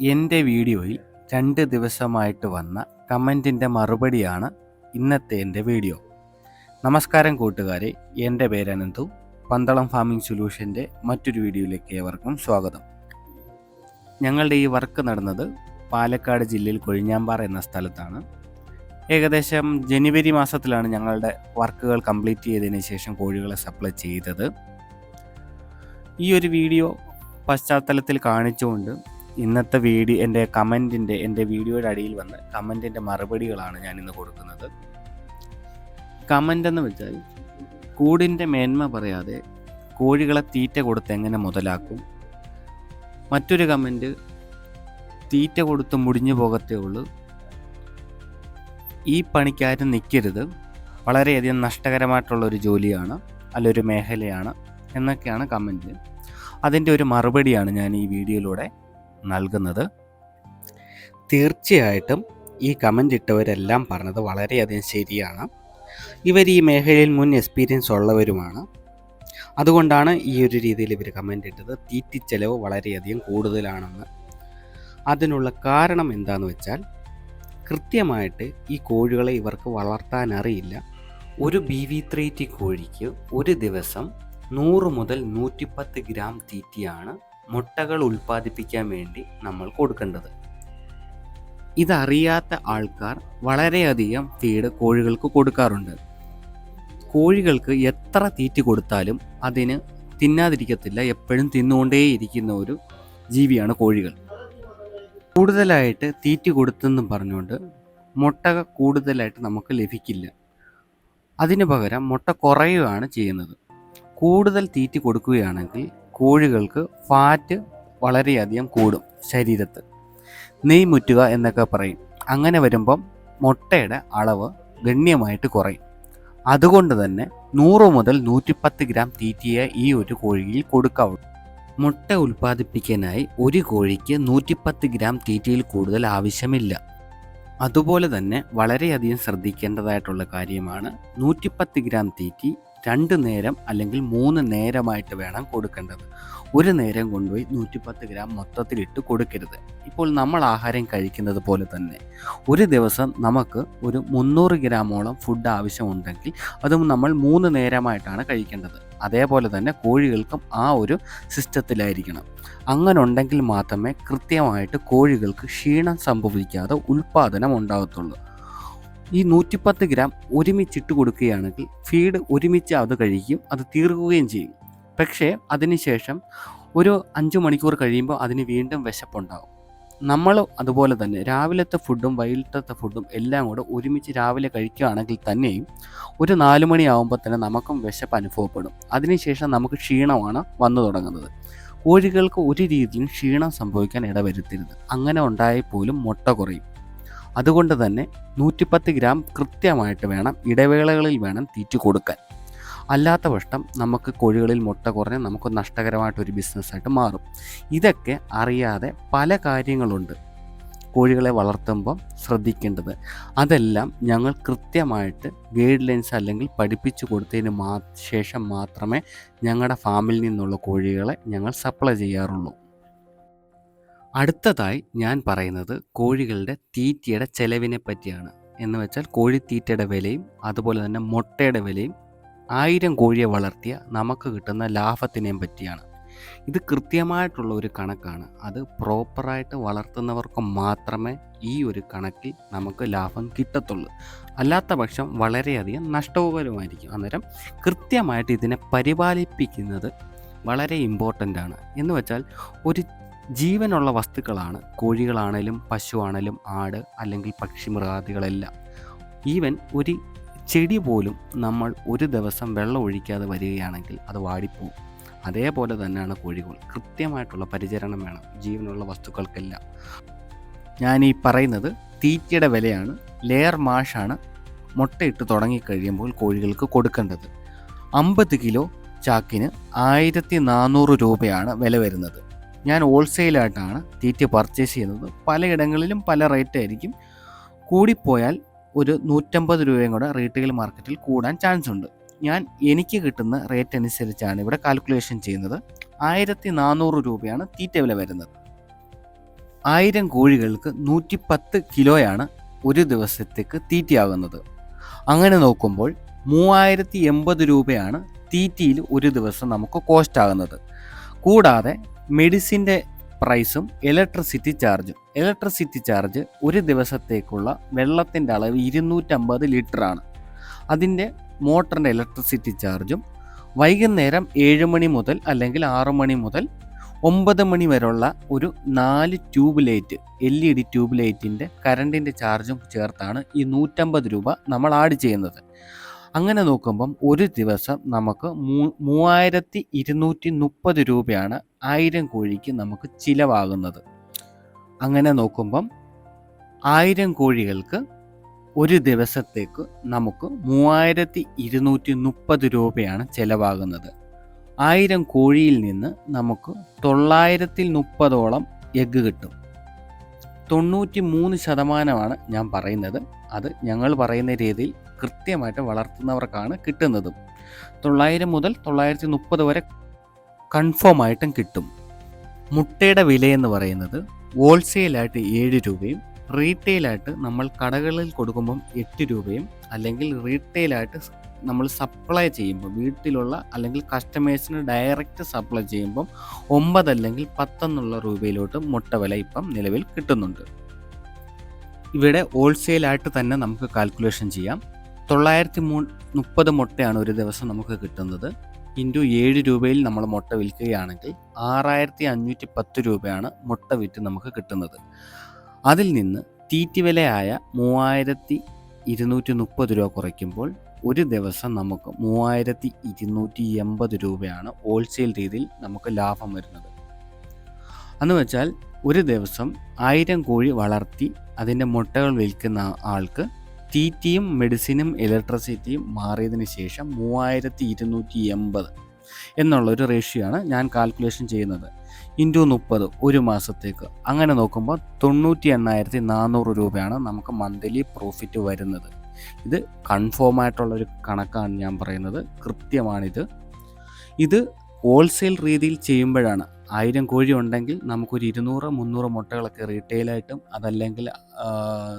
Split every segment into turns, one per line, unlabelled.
എന്റെ വീഡിയോയിൽ രണ്ട് ദിവസമായിട്ട് വന്ന കമന്റിന്റെ മറുപടിയാണ് ഇന്നത്തെ എന്റെ വീഡിയോ. നമസ്കാരം കൂട്ടുകാരെ എന്റെ പേര് അനന്തു. പന്തളം ഫാമിംഗ് സൊല്യൂഷന്റെ മറ്റൊരു വീഡിയോയിലേക്ക് ഏവർക്കും സ്വാഗതം. ഞങ്ങളുടെ ഈ വർക്ക് നടന്നത് പാലക്കാട് ജില്ലയിൽ കൊഴിഞ്ഞാമ്പാറ എന്ന സ്ഥലത്താണ്. ഏകദേശം ജനുവരി മാസത്തിലാണ് ഞങ്ങളുടെ വർക്കുകൾ കംപ്ലീറ്റ് ചെയ്തതിന് ശേഷം കോഴികളെ സപ്ലൈ ചെയ്തത്. ഈ ഒരു വീഡിയോ പശ്ചാത്തലത്തിൽ കാണിച്ചുകൊണ്ട് ഇന്നത്തെ വീഡിയോ എന്റെ കമന്റിന്റെ എന്റെ വീഡിയോയുടെ അടിയിൽ വന്ന കമന്റിന്റെ മറുപടികളാണ് ഞാൻ ഇന്ന് കൊടുക്കുന്നത്. കമന്റ് എന്ന് വെച്ചാൽ കൂടിന്റെ മേന്മ പറയാതെ കോഴികളെ തീറ്റ കൊടുത്ത് എങ്ങനെ മുതലാക്കും? മറ്റൊരു കമന്റ് തീറ്റ കൊടുത്ത് മുടിഞ്ഞു പോകത്തേ ഉള്ളൂ. ഈ പണിക്കാരും നിൽക്കരുത്. വളരെയധികം നഷ്ടകരമായിട്ടുള്ള ഒരു ജോലിയാണ് അല്ലൊരു മേഖലയാണ് എന്നൊക്കെയാണ് കമന്റ്. അതിന്റെ ഒരു മറുപടിയാണ് ഞാൻ ഈ വീഡിയോയിലൂടെ നൽകുന്നത്. തീർച്ചയായിട്ടും ഈ കമന്റ് ഇട്ടവരെല്ലാം പറഞ്ഞത് വളരെയധികം ശരിയാണ്. ഇവർ ഈ മേഖലയിൽ മുൻ എക്സ്പീരിയൻസ് ഉള്ളവരുമാണ്. അതുകൊണ്ടാണ് ഈ ഒരു രീതിയിൽ ഇവർ കമന്റ് ഇട്ടത്. തീറ്റിച്ചെലവ് വളരെയധികം കൂടുതലാണെന്ന്. അതിനുള്ള കാരണം എന്താണെന്ന് വെച്ചാൽ കൃത്യമായിട്ട് ഈ കോഴികളെ ഇവർക്ക് വളർത്താൻ അറിയില്ല. ഒരു ബി വി ത്രീ ടി കോഴിക്ക് ഒരു ദിവസം നൂറ് മുതൽ നൂറ്റിപ്പത്ത് ഗ്രാം തീറ്റിയാണ് മുട്ടകൾ ഉൽപ്പാദിപ്പിക്കാൻ വേണ്ടി നമ്മൾ കൊടുക്കേണ്ടത്. ഇതറിയാത്ത ആൾക്കാർ വളരെയധികം ഫീഡ് കോഴികൾക്ക് കൊടുക്കാറുണ്ട്. കോഴികൾക്ക് എത്ര തീറ്റ കൊടുത്താലും അതിന് തിന്നാതിരിക്കത്തില്ല. എപ്പോഴും തിന്നുകൊണ്ടേയിരിക്കുന്ന ഒരു ജീവിയാണ് കോഴികൾ. കൂടുതലായിട്ട് തീറ്റ കൊടുത്തെന്നും പറഞ്ഞുകൊണ്ട് മുട്ട കൂടുതലായിട്ട് നമുക്ക് ലഭിക്കില്ല. അതിനു പകരം മുട്ട കുറയുകയാണ് ചെയ്യുന്നത്. കൂടുതൽ തീറ്റ കൊടുക്കുകയാണെങ്കിൽ കോഴികൾക്ക് ഫാറ്റ് വളരെയധികം കൂടും ശരീരത്ത്. നെയ് മുറ്റുക എന്നൊക്കെ പറയും. അങ്ങനെ വരുമ്പം മുട്ടയുടെ അളവ് ഗണ്യമായിട്ട് കുറയും. അതുകൊണ്ട് തന്നെ നൂറ് മുതൽ നൂറ്റിപ്പത്ത് ഗ്രാം തീറ്റിയെ ഈ ഒരു കോഴിയിൽ കൊടുക്കാവുള്ളൂ മുട്ട ഉൽപ്പാദിപ്പിക്കാനായി ഒരു കോഴിക്ക് നൂറ്റിപ്പത്ത് ഗ്രാം തീറ്റയിൽ കൂടുതൽ ആവശ്യമില്ല. അതുപോലെ തന്നെ വളരെയധികം ശ്രദ്ധിക്കേണ്ടതായിട്ടുള്ള കാര്യമാണ് നൂറ്റിപ്പത്ത് ഗ്രാം തീറ്റി രണ്ട് നേരം അല്ലെങ്കിൽ മൂന്ന് നേരമായിട്ട് വേണം കൊടുക്കേണ്ടത്. ഒരു നേരം കൊണ്ടുപോയി നൂറ്റിപ്പത്ത് ഗ്രാം മൊത്തത്തിലിട്ട് കൊടുക്കരുത്. ഇപ്പോൾ നമ്മൾ ആഹാരം കഴിക്കുന്നത് പോലെ തന്നെ ഒരു ദിവസം നമുക്ക് ഒരു മുന്നൂറ് ഗ്രാമോളം ഫുഡ് ആവശ്യമുണ്ടെങ്കിൽ അതും നമ്മൾ മൂന്ന് നേരമായിട്ടാണ് കഴിക്കേണ്ടത്. അതേപോലെ തന്നെ കോഴികൾക്കും ആ ഒരു സിസ്റ്റത്തിലായിരിക്കണം. അങ്ങനെ ഉണ്ടെങ്കിൽ മാത്രമേ കൃത്യമായിട്ട് കോഴികൾക്ക് ക്ഷീണം സംഭവിക്കാതെ ഉൽപ്പാദനം ഉണ്ടാകത്തുള്ളൂ ഈ നൂറ്റിപ്പത്ത് ഗ്രാം ഒരുമിച്ചിട്ട് കൊടുക്കുകയാണെങ്കിൽ ഫീഡ് ഒരുമിച്ച് അത് കഴിക്കും അത് തീർക്കുകയും ചെയ്യും. പക്ഷേ അതിനുശേഷം ഒരു അഞ്ച് മണിക്കൂർ കഴിയുമ്പോൾ അതിന് വീണ്ടും വിശപ്പുണ്ടാകും. നമ്മൾ അതുപോലെ തന്നെ രാവിലത്തെ ഫുഡും വൈകിട്ടത്തെ ഫുഡും എല്ലാം കൂടെ ഒരുമിച്ച് രാവിലെ കഴിക്കുകയാണെങ്കിൽ തന്നെയും ഒരു നാല് മണിയാവുമ്പോൾ തന്നെ നമുക്കും വിശപ്പ് അനുഭവപ്പെടും. അതിനുശേഷം നമുക്ക് ക്ഷീണമാണ് വന്നു തുടങ്ങുന്നത്. കോഴികൾക്ക് ഒരു രീതിയിലും ക്ഷീണം സംഭവിക്കാൻ ഇടവരുത്തരുത്. അങ്ങനെ ഉണ്ടായാൽ പോലും മുട്ട കുറയും. അതുകൊണ്ട് തന്നെ നൂറ്റിപ്പത്ത് ഗ്രാം കൃത്യമായിട്ട് വേണം ഇടവേളകളിൽ വേണം തീറ്റി കൊടുക്കാൻ. അല്ലാത്ത പക്ഷം നമുക്ക് കോഴികളിൽ മുട്ട കുറഞ്ഞ് നമുക്ക് നഷ്ടകരമായിട്ടൊരു ബിസിനസ്സായിട്ട് മാറും. ഇതൊക്കെ അറിയാതെ പല കാര്യങ്ങളുണ്ട് കോഴികളെ വളർത്തുമ്പം ശ്രദ്ധിക്കേണ്ടത്. അതെല്ലാം ഞങ്ങൾ കൃത്യമായിട്ട് ഗൈഡ് ലൈൻസ് അല്ലെങ്കിൽ പഠിപ്പിച്ചു കൊടുത്തതിന് മാ ശേഷം മാത്രമേ ഞങ്ങളുടെ ഫാമിൽ നിന്നുള്ള കോഴികളെ ഞങ്ങൾ സപ്ലൈ ചെയ്യാറുള്ളൂ. അടുത്തതായി ഞാൻ പറയുന്നത് കോഴികളുടെ തീറ്റയുടെ ചെലവിനെ പറ്റിയാണ്. എന്ന് വെച്ചാൽ കോഴിത്തീറ്റയുടെ വിലയും അതുപോലെ തന്നെ മുട്ടയുടെ വിലയും ആയിരം കോഴിയെ വളർത്തിയ നമുക്ക് കിട്ടുന്ന ലാഭത്തിനെയും പറ്റിയാണ്. ഇത് കൃത്യമായിട്ടുള്ള ഒരു കണക്കാണ്. അത് പ്രോപ്പറായിട്ട് വളർത്തുന്നവർക്ക് മാത്രമേ ഈ ഒരു കണക്കിൽ നമുക്ക് ലാഭം കിട്ടത്തുള്ളൂ. അല്ലാത്ത പക്ഷം വളരെയധികം നഷ്ടകരമായിരിക്കും അന്നേരം കൃത്യമായിട്ട് ഇതിനെ പരിപാലിപ്പിക്കുന്നത് വളരെ ഇമ്പോർട്ടന്റ് ആണ്. എന്ന് വെച്ചാൽ ഒരു ജീവനുള്ള വസ്തുക്കളാണ്. കോഴികളാണേലും പശുവാണേലും ആട് അല്ലെങ്കിൽ പക്ഷി മൃഗാദികളെല്ലാം ഈവൻ ഒരു ചെടി പോലും നമ്മൾ ഒരു ദിവസം വെള്ളം ഒഴിക്കാതെ വരികയാണെങ്കിൽ അത് വാടിപ്പോവും. അതേപോലെ തന്നെയാണ് കോഴികൾ. കൃത്യമായിട്ടുള്ള പരിചരണം വേണം ജീവനുള്ള വസ്തുക്കൾക്കെല്ലാം. ഞാൻ ഈ പറയുന്നത് തീറ്റയുടെ വിലയാണ്. ലെയർ മാഷാണ് മുട്ടയിട്ട് തുടങ്ങിക്കഴിയുമ്പോൾ കോഴികൾക്ക് കൊടുക്കേണ്ടത്. അമ്പത് കിലോ ചാക്കിന് ആയിരത്തി നാനൂറ് രൂപയാണ് വില വരുന്നത്. ഞാൻ ഹോൾസെയിലായിട്ടാണ് തീറ്റ പർച്ചേസ് ചെയ്യുന്നത്. പലയിടങ്ങളിലും പല റേറ്റ് ആയിരിക്കും. കൂടിപ്പോയാൽ ഒരു നൂറ്റമ്പത് രൂപയും കൂടെ റീറ്റെയിൽ മാർക്കറ്റിൽ കൂടാൻ ചാൻസ് ഉണ്ട്. ഞാൻ എനിക്ക് കിട്ടുന്ന റേറ്റ് അനുസരിച്ചാണ് ഇവിടെ കാൽക്കുലേഷൻ ചെയ്യുന്നത്. ആയിരത്തി നാനൂറ് രൂപയാണ് തീറ്റ വില വരുന്നത്. ആയിരം കോഴികൾക്ക് നൂറ്റിപ്പത്ത് കിലോയാണ് ഒരു ദിവസത്തേക്ക് തീറ്റയാകുന്നത്. അങ്ങനെ നോക്കുമ്പോൾ മൂവായിരത്തി എൺപത് രൂപയാണ് തീറ്റയിൽ ഒരു ദിവസം നമുക്ക് കോസ്റ്റ് ആകുന്നത്. കൂടാതെ മെഡിസിന്റെ പ്രൈസും ഇലക്ട്രിസിറ്റി ചാർജും. ഇലക്ട്രിസിറ്റി ചാർജ് ഒരു ദിവസത്തേക്കുള്ള വെള്ളത്തിന്റെ അളവ് ഇരുന്നൂറ്റമ്പത് ലിറ്ററാണ്. അതിന്റെ മോട്ടറിന്റെ ഇലക്ട്രിസിറ്റി ചാർജും വൈകുന്നേരം ഏഴ് മണി മുതൽ അല്ലെങ്കിൽ ആറു മണി മുതൽ ഒമ്പത് മണി വരെയുള്ള ഒരു നാല് tube light L E D tube ലൈറ്റിന്റെ കറണ്ടിന്റെ ചാർജും ചേർത്താണ് ഈ നൂറ്റമ്പത് രൂപ നമ്മൾ ആഡ് ചെയ്യുന്നത്. അങ്ങനെ നോക്കുമ്പം ഒരു ദിവസം നമുക്ക് മൂ മൂവായിരത്തി ഇരുന്നൂറ്റി മുപ്പത് രൂപയാണ് ആയിരം കോഴിക്ക് നമുക്ക് ചിലവാകുന്നത്. അങ്ങനെ നോക്കുമ്പം ആയിരം കോഴികൾക്ക് ഒരു ദിവസത്തേക്ക് നമുക്ക് മൂവായിരത്തി ഇരുന്നൂറ്റി മുപ്പത് രൂപയാണ് ചിലവാകുന്നത്. ആയിരം കോഴിയിൽ നിന്ന് നമുക്ക് തൊള്ളായിരത്തിൽ മുപ്പതോളം എഗ്ഗ് കിട്ടും. തൊണ്ണൂറ്റി മൂന്ന് ശതമാനമാണ് ഞാൻ പറയുന്നത്. അത് ഞങ്ങൾ പറയുന്ന രീതിയിൽ കൃത്യമായിട്ട് വളർത്തുന്നവർക്കാണ് കിട്ടുന്നതും. തൊള്ളായിരം മുതൽ തൊള്ളായിരത്തി മുപ്പത് വരെ കൺഫേം ആയിട്ടും കിട്ടും. മുട്ടയുടെ വിലയെന്ന് പറയുന്നത് ഹോൾസെയിലായിട്ട് ഏഴ് രൂപയും റീറ്റെയിലായിട്ട് നമ്മൾ കടകളിൽ കൊടുക്കുമ്പം എട്ട് രൂപയും അല്ലെങ്കിൽ റീറ്റെയിലായിട്ട് നമ്മൾ സപ്ലൈ ചെയ്യുമ്പോൾ വീട്ടിലുള്ള അല്ലെങ്കിൽ കസ്റ്റമേഴ്സിന് ഡയറക്റ്റ് സപ്ലൈ ചെയ്യുമ്പം ഒമ്പത് അല്ലെങ്കിൽ പത്തെന്നുള്ള രൂപയിലോട്ട് മുട്ട വില ഇപ്പം നിലവിൽ കിട്ടുന്നുണ്ട്. ഇവിടെ ഹോൾസെയിലായിട്ട് തന്നെ നമുക്ക് കാൽക്കുലേഷൻ ചെയ്യാം. തൊള്ളായിരത്തി മൂ മുപ്പത് മുട്ടയാണ് ഒരു ദിവസം നമുക്ക് കിട്ടുന്നത്. ഇന്റു ഏഴ് രൂപയിൽ നമ്മൾ മുട്ട വിൽക്കുകയാണെങ്കിൽ ആറായിരത്തി അഞ്ഞൂറ്റി പത്ത് രൂപയാണ് മുട്ട വിറ്റ് നമുക്ക് കിട്ടുന്നത്. അതിൽ നിന്ന് തീറ്റി വിലയായ മൂവായിരത്തി ഇരുന്നൂറ്റി മുപ്പത് രൂപ കുറയ്ക്കുമ്പോൾ ഒരു ദിവസം നമുക്ക് മൂവായിരത്തി ഇരുന്നൂറ്റി എൺപത് രൂപയാണ് ഹോൾസെയിൽ രീതിയിൽ നമുക്ക് ലാഭം വരുന്നത്. എന്ന് വെച്ചാൽ ഒരു ദിവസം ആയിരം കോഴി വളർത്തി അതിന്റെ മുട്ടകൾ വിൽക്കുന്ന ആൾക്ക് തീറ്റിയും മെഡിസിനും ഇലക്ട്രിസിറ്റിയും മാറിയതിന് ശേഷം മൂവായിരത്തി ഇരുന്നൂറ്റി എൺപത് എന്നുള്ളൊരു റേഷ്യോ ആണ് ഞാൻ കാൽക്കുലേഷൻ ചെയ്യുന്നത്. ഇന്റു മുപ്പത് ഒരു മാസത്തേക്ക്. അങ്ങനെ നോക്കുമ്പോൾ തൊണ്ണൂറ്റി എണ്ണായിരത്തി നാനൂറ് രൂപയാണ് നമുക്ക് മന്ത്ലി പ്രോഫിറ്റ് വരുന്നത്. ഇത് കൺഫേം ആയിട്ടുള്ളൊരു കണക്കാണ് ഞാൻ പറയുന്നത്. കൃത്യമാണിത്. ഇത് ഹോൾസെയിൽ രീതിയിൽ ചെയ്യുമ്പോഴാണ് ആയിരം കോഴി ഉണ്ടെങ്കിൽ നമുക്കൊരു ഇരുന്നൂറ് മുന്നൂറ് മുട്ടകളൊക്കെ റീറ്റെയിലായിട്ടും അതല്ലെങ്കിൽ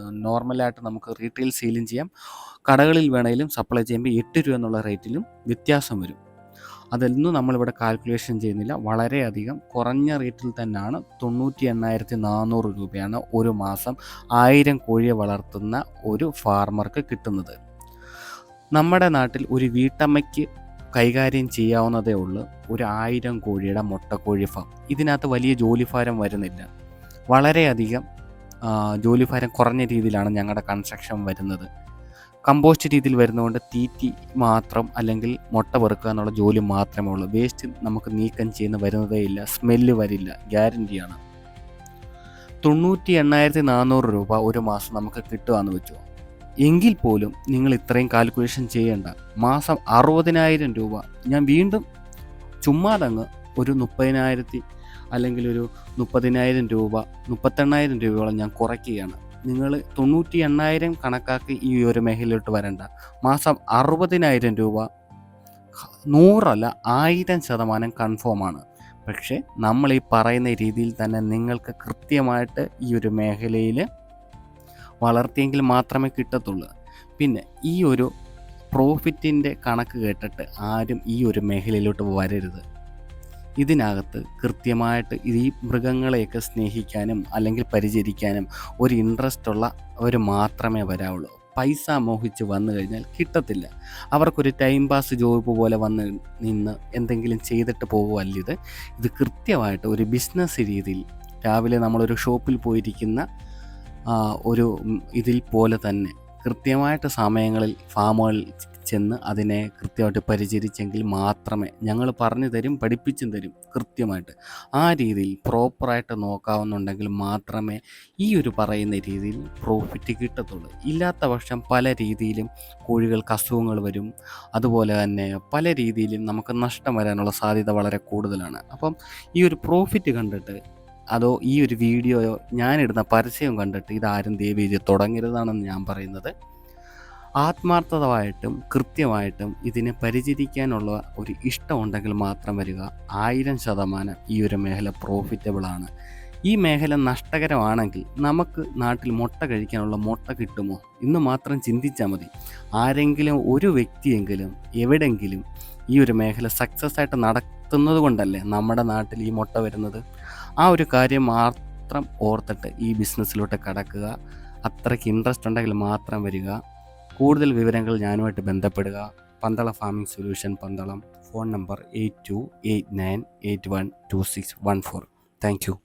നോർമലായിട്ട് നമുക്ക് റീറ്റെയിൽ സെയിലും ചെയ്യാം. കടകളിൽ വേണമെങ്കിലും സപ്ലൈ ചെയ്യുമ്പോൾ എട്ട് രൂപ എന്നുള്ള റേറ്റിലും വ്യത്യാസം വരും. അതൊന്നും നമ്മളിവിടെ കാൽക്കുലേഷൻ ചെയ്യുന്നില്ല. വളരെയധികം കുറഞ്ഞ റേറ്റിൽ തന്നെയാണ്. തൊണ്ണൂറ്റി എണ്ണായിരത്തി നാനൂറ് രൂപയാണ് ഒരു മാസം ആയിരം കോഴിയെ വളർത്തുന്ന ഒരു ഫാർമർക്ക് കിട്ടുന്നത്. നമ്മുടെ നാട്ടിൽ ഒരു വീട്ടമ്മയ്ക്ക് കൈകാര്യം ചെയ്യാവുന്നതേ ഉള്ളൂ. ഒരു ആയിരം കോഴിയുടെ മുട്ടക്കോഴി ഫാം ഇതിനകത്ത് വലിയ ജോലിഭാരം വരുന്നില്ല. വളരെയധികം ജോലിഭാരം കുറഞ്ഞ രീതിയിലാണ് ഞങ്ങളുടെ കൺസ്ട്രക്ഷൻ വരുന്നത്. കമ്പോസ്റ്റ് രീതിയിൽ വരുന്നതുകൊണ്ട് തീറ്റി മാത്രം അല്ലെങ്കിൽ മുട്ട പെറുക്കുക എന്നുള്ള ജോലി മാത്രമേ ഉള്ളൂ. വേസ്റ്റ് നമുക്ക് നീക്കം ചെയ്യുന്ന വരുന്നതേ ഇല്ല. സ്മെല്ല് വരില്ല. ഗ്യാരന്റിയാണ് തൊണ്ണൂറ്റി എണ്ണായിരത്തി നാനൂറ് രൂപ ഒരു മാസം നമുക്ക് കിട്ടുകയെന്ന് വെച്ചു? എങ്കിൽ പോലും നിങ്ങൾ ഇത്രയും കാൽക്കുലേഷൻ ചെയ്യേണ്ട. മാസം അറുപതിനായിരം രൂപ. ഞാൻ വീണ്ടും ചുമ്മാതങ്ങ് ഒരു മുപ്പതിനായിരത്തി അല്ലെങ്കിൽ ഒരു മുപ്പതിനായിരം രൂപ മുപ്പത്തെണ്ണായിരം രൂപയോളം ഞാൻ കുറയ്ക്കുകയാണ്. നിങ്ങൾ തൊണ്ണൂറ്റി എണ്ണായിരം കണക്കാക്കി ഈ ഒരു മേഖലയിലോട്ട് വരണ്ട. മാസം അറുപതിനായിരം രൂപ നൂറല്ല ആയിരം ശതമാനം കൺഫേമാണ് പക്ഷേ നമ്മൾ ഈ പറയുന്ന രീതിയിൽ തന്നെ നിങ്ങൾക്ക് കൃത്യമായിട്ട് ഈ ഒരു മേഖലയിൽ വളർത്തിയെങ്കിൽ മാത്രമേ കിട്ടത്തുള്ളൂ. പിന്നെ ഈ ഒരു പ്രോഫിറ്റിന്റെ കണക്ക് കേട്ടിട്ട് ആരും ഈ ഒരു മേഖലയിലോട്ട് വരരുത്. ഇതിനകത്ത് കൃത്യമായിട്ട് ഈ മൃഗങ്ങളെയൊക്കെ സ്നേഹിക്കാനും അല്ലെങ്കിൽ പരിചരിക്കാനും ഒരു ഇൻട്രസ്റ്റ് ഉള്ള അവർ മാത്രമേ വരാവുള്ളൂ. പൈസ മോഹിച്ച് വന്നു കഴിഞ്ഞാൽ കിട്ടത്തില്ല. അവർക്കൊരു ടൈം പാസ് ജോബ് പോലെ വന്ന് നിന്ന് എന്തെങ്കിലും ചെയ്തിട്ട് പോകുമല്ല ഇത്. ഇത് കൃത്യമായിട്ട് ഒരു ബിസിനസ് രീതിയിൽ രാവിലെ നമ്മളൊരു ഷോപ്പിൽ പോയിരിക്കുന്ന ഒരു ഇതിൽ പോലെ തന്നെ കൃത്യമായിട്ട് സമയങ്ങളിൽ ഫാമുകളിൽ ചെന്ന് അതിനെ കൃത്യമായിട്ട് പരിചരിച്ചെങ്കിൽ മാത്രമേ ഞങ്ങൾ പറഞ്ഞു തരും പഠിപ്പിച്ചും തരും കൃത്യമായിട്ട്. ആ രീതിയിൽ പ്രോപ്പറായിട്ട് നോക്കാവുന്നുണ്ടെങ്കിൽ മാത്രമേ ഈ ഒരു പറയുന്ന രീതിയിൽ പ്രോഫിറ്റ് കിട്ടത്തുള്ളൂ. ഇല്ലാത്ത പക്ഷം പല രീതിയിലും കോഴികൾക്ക് അസുഖങ്ങൾ വരും. അതുപോലെ തന്നെ പല രീതിയിലും നമുക്ക് നഷ്ടം വരാനുള്ള സാധ്യത വളരെ കൂടുതലാണ്. അപ്പം ഈ ഒരു പ്രോഫിറ്റ് കണ്ടിട്ട് അതോ ഈ ഒരു വീഡിയോയോ ഞാനിടുന്ന പരസ്യം കണ്ടിട്ട് ഇതാരും ദേവീതി തുടങ്ങരുതാണെന്ന് ഞാൻ പറയുന്നത്. ആത്മാർത്ഥതമായിട്ടും കൃത്യമായിട്ടും ഇതിനെ പരിചരിക്കാനുള്ള ഒരു ഇഷ്ടമുണ്ടെങ്കിൽ മാത്രം വരിക. ആയിരം ശതമാനം ഈ ഒരു മേഖല പ്രോഫിറ്റബിളാണ് ഈ മേഖല നഷ്ടകരമാണെങ്കിൽ നമുക്ക് നാട്ടിൽ മുട്ട കഴിക്കാനുള്ള മുട്ട കിട്ടുമോ ഇന്ന് മാത്രം ചിന്തിച്ചാൽ മതി. ആരെങ്കിലും ഒരു വ്യക്തിയെങ്കിലും എവിടെങ്കിലും ഈ ഒരു മേഖല സക്സസ് ആയിട്ട് നടത്തുന്നത് കൊണ്ടല്ലേ നമ്മുടെ നാട്ടിൽ ഈ മുട്ട വരുന്നത്? ആ ഒരു കാര്യം മാത്രം ഓർത്തിട്ട് ഈ ബിസിനസ്സിലോട്ട് കടക്കുക. അത്രയ്ക്ക് ഇൻട്രസ്റ്റ് ഉണ്ടെങ്കിൽ മാത്രം വരിക. കൂടുതൽ വിവരങ്ങൾ ഞാനുമായിട്ട് ബന്ധപ്പെടുക. പന്തള farming solution Pandalam. Phone number eight two eight nine eight one two six one four thank you